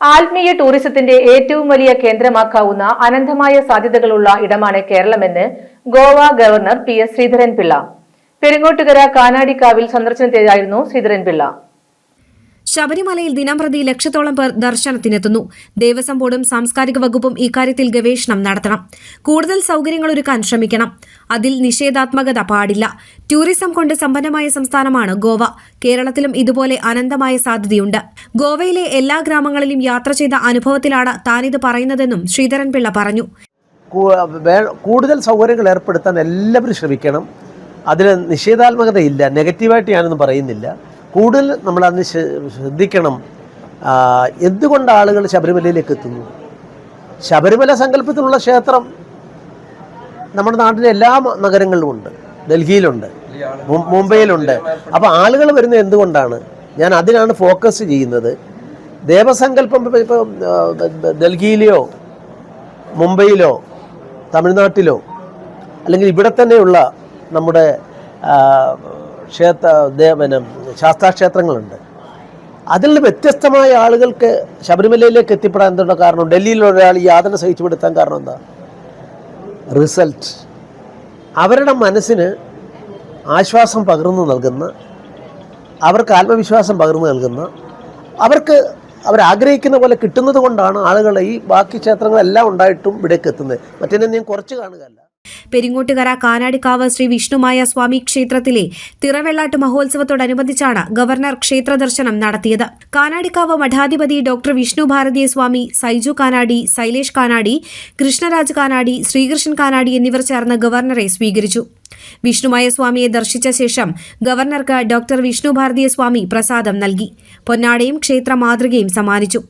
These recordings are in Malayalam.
ആത്മീയ ടൂറിസത്തിന്റെ ഏറ്റവും വലിയ കേന്ദ്രമാക്കാവുന്ന അനന്തമായ സാധ്യതകളുള്ള ഇടമാണ് കേരളമെന്ന് Goa governor P S Sreedharan Pillai. Peringottukara കാനാടിക്കാവിൽ സന്ദർശനത്തിലായിരുന്നു ശ്രീധരൻപിള്ള. ശബരിമലയിൽ ദിനംപ്രതി ലക്ഷത്തോളം പേർ ദർശനത്തിനെത്തുന്നു. ദേവസ്വം ബോർഡും സാംസ്കാരിക വകുപ്പും ഇക്കാര്യത്തിൽ ഗവേഷണം നടത്തണം. കൂടുതൽ സൗകര്യങ്ങൾ ഒരുക്കാൻ ശ്രമിക്കണം. അതിൽ നിഷേധാത്മകത പാടില്ല. ടൂറിസം കൊണ്ട് സമ്പന്നമായ സംസ്ഥാനമാണ് ഗോവ. കേരളത്തിലും ഇതുപോലെ അനന്തമായ സാധ്യതയുണ്ട്. ഗോവയിലെ എല്ലാ ഗ്രാമങ്ങളിലും യാത്ര ചെയ്ത അനുഭവത്തിലാണ് താനിത് പറയുന്നതെന്നും ശ്രീധരൻപിള്ള പറഞ്ഞു. കൂടുതൽ സൗകര്യങ്ങൾ ഏർപ്പെടുത്താൻ എല്ലാവരും ശ്രമിക്കണം. അതിൽ നിഷേധാത്മകതയില്ല. നെഗറ്റീവായിട്ട് ഞാനൊന്നും പറയുന്നില്ല. കൂടുതൽ നമ്മൾ അതിന് ശ്ര- ശ്രദ്ധിക്കണം. എന്തുകൊണ്ട് ആളുകൾ ശബരിമലയിലേക്ക് എത്തുന്നു? ശബരിമല സങ്കല്പത്തിലുള്ള ക്ഷേത്രം നമ്മുടെ നാട്ടിലെ എല്ലാ നഗരങ്ങളിലും ഉണ്ട്. ഡൽഹിയിലുണ്ട് മുംബൈയിലുണ്ട്. അപ്പോൾ ആളുകൾ വരുന്നത് എന്തുകൊണ്ടാണ്? ഞാൻ അതിനാണ് ഫോക്കസ് ചെയ്യുന്നത്. ദേവസങ്കല്പം ഇപ്പോൾ ഡൽഹിയിലെയോ മുംബൈയിലോ തമിഴ്നാട്ടിലോ അല്ലെങ്കിൽ ഇവിടെ തന്നെയുള്ള നമ്മുടെ ക്ഷേത്ര പിന്നെ ശാസ്താക്ഷേത്രങ്ങളുണ്ട്. അതിൽ വ്യത്യസ്തമായ ആളുകൾക്ക് ശബരിമലയിലേക്ക് എത്തിപ്പെടാൻ എന്തുള്ള കാരണം? ഡൽഹിയിലുള്ള ഒരാൾ യാതന സഹിച്ചുപെടുത്താൻ കാരണം എന്താ? റിസൾട്ട്. അവരുടെ മനസ്സിന് ആശ്വാസം പകർന്നു നൽകുന്ന അവർക്ക് ആത്മവിശ്വാസം പകർന്നു നൽകുന്ന അവർക്ക് അവരാഗ്രഹിക്കുന്ന പോലെ കിട്ടുന്നത് കൊണ്ടാണ് ആളുകൾ ഈ ബാക്കി ക്ഷേത്രങ്ങളെല്ലാം ഉണ്ടായിട്ടും ഇവിടേക്ക് എത്തുന്നത്. മറ്റേ ഞാൻ കുറച്ച് കാണുകയല്ല. പെരിങ്ങോട്ടുകര കാനാടിക്കാവ് ശ്രീ വിഷ്ണുമായ സ്വാമി ക്ഷേത്രത്തിലെ തിറവെള്ളാട്ട് മഹോത്സവത്തോടനുബന്ധിച്ചാണ് ഗവർണർ ക്ഷേത്ര ദർശനം നടത്തിയത്. കാനാടിക്കാവ് മഠാധിപതി ഡോക്ടർ വിഷ്ണു ഭാരതീയ സ്വാമി സൈജു കാനാടി സൈലേഷ് കാനാടി കൃഷ്ണരാജ് കാനാടി ശ്രീകൃഷ്ണൻ കാനാടി എന്നിവർ ചേർന്ന് ഗവർണറെ സ്വീകരിച്ചു. വിഷ്ണുമായ സ്വാമിയെ ദർശിച്ച ശേഷം ഗവർണർക്ക് ഡോക്ടർ വിഷ്ണു ഭാരതീയ സ്വാമി പ്രസാദം നൽകി. പൊന്നാടയും ക്ഷേത്ര മാതൃകയും സമ്മാനിച്ചു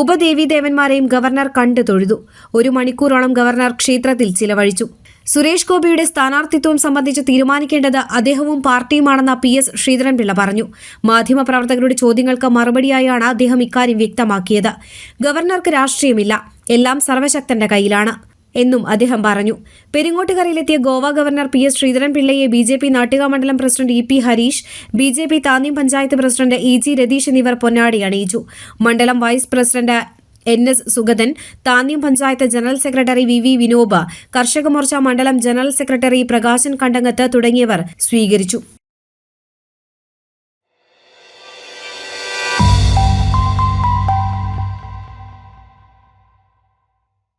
ഉപദേവീദേവന്മാരെയും ഗവർണർ കണ്ടു തൊഴുതു. ഒരു മണിക്കൂറോളം ഗവർണർ ക്ഷേത്രത്തിൽ ചിലവഴിച്ചു. സുരേഷ് ഗോപിയുടെ സ്ഥാനാർത്ഥിത്വം സംബന്ധിച്ച് തീരുമാനിക്കേണ്ടത് അദ്ദേഹവും പാർട്ടിയുമാണെന്ന് പി എസ് ശ്രീധരൻപിള്ള പറഞ്ഞു. മാധ്യമപ്രവർത്തകരുടെ ചോദ്യങ്ങൾക്ക് മറുപടിയായാണ് അദ്ദേഹം ഇക്കാര്യം വ്യക്തമാക്കിയത്. ഗവർണർക്ക് രാഷ്ട്രീയമില്ല. എല്ലാം സർവശക്തന്റെ കയ്യിലാണ് എന്നും അദ്ദേഹം പറഞ്ഞു. പെരിങ്ങോട്ടുകരയിലെത്തിയ ഗോവ ഗവർണർ പി എസ് ശ്രീധരൻപിള്ളയെ ബി ജെ പി നാട്ടിക മണ്ഡലം president E P Harish B J P Thanniyam panchayat president E G Ratheesh എന്നിവർ പൊന്നാടി അണിയിച്ചു. മണ്ഡലം vice president N S Sugathan Thanniyam panchayat general secretary V V Vinob കർഷക മോർച്ച മണ്ഡലം ജനറൽ സെക്രട്ടറി പ്രകാശൻ കണ്ടങ്ങത്ത് തുടങ്ങിയവർ സ്വീകരിച്ചു.